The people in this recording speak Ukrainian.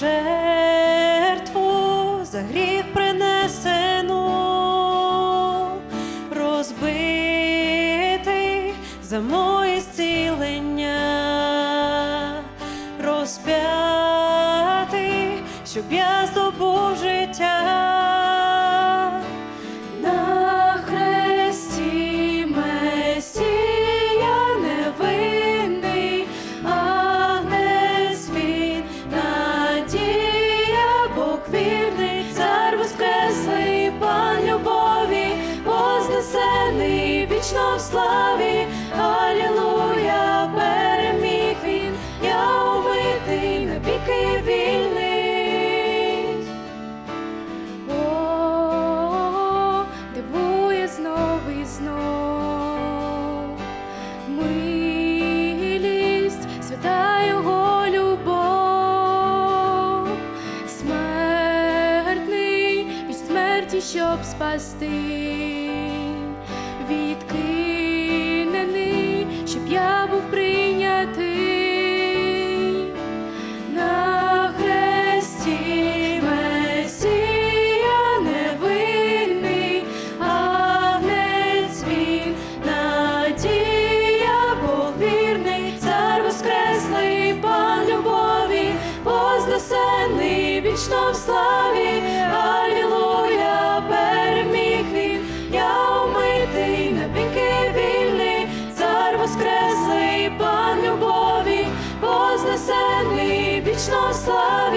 жертву за гріх принесену, розбитий за моє зцілення, розп'ятий, щоб я здобув життя. Славі, Алілуя, переміг він, я умитий, навіки вільний. О, дивує знов і знов. Милість, свята його любов, смертний від смерті, щоб спасти, я був прийнятий. На хресті Месія невинний, Агнець він, надія, Бог вірний, цар воскреслий, пан любові, вознесений вічно славі. вічно слава.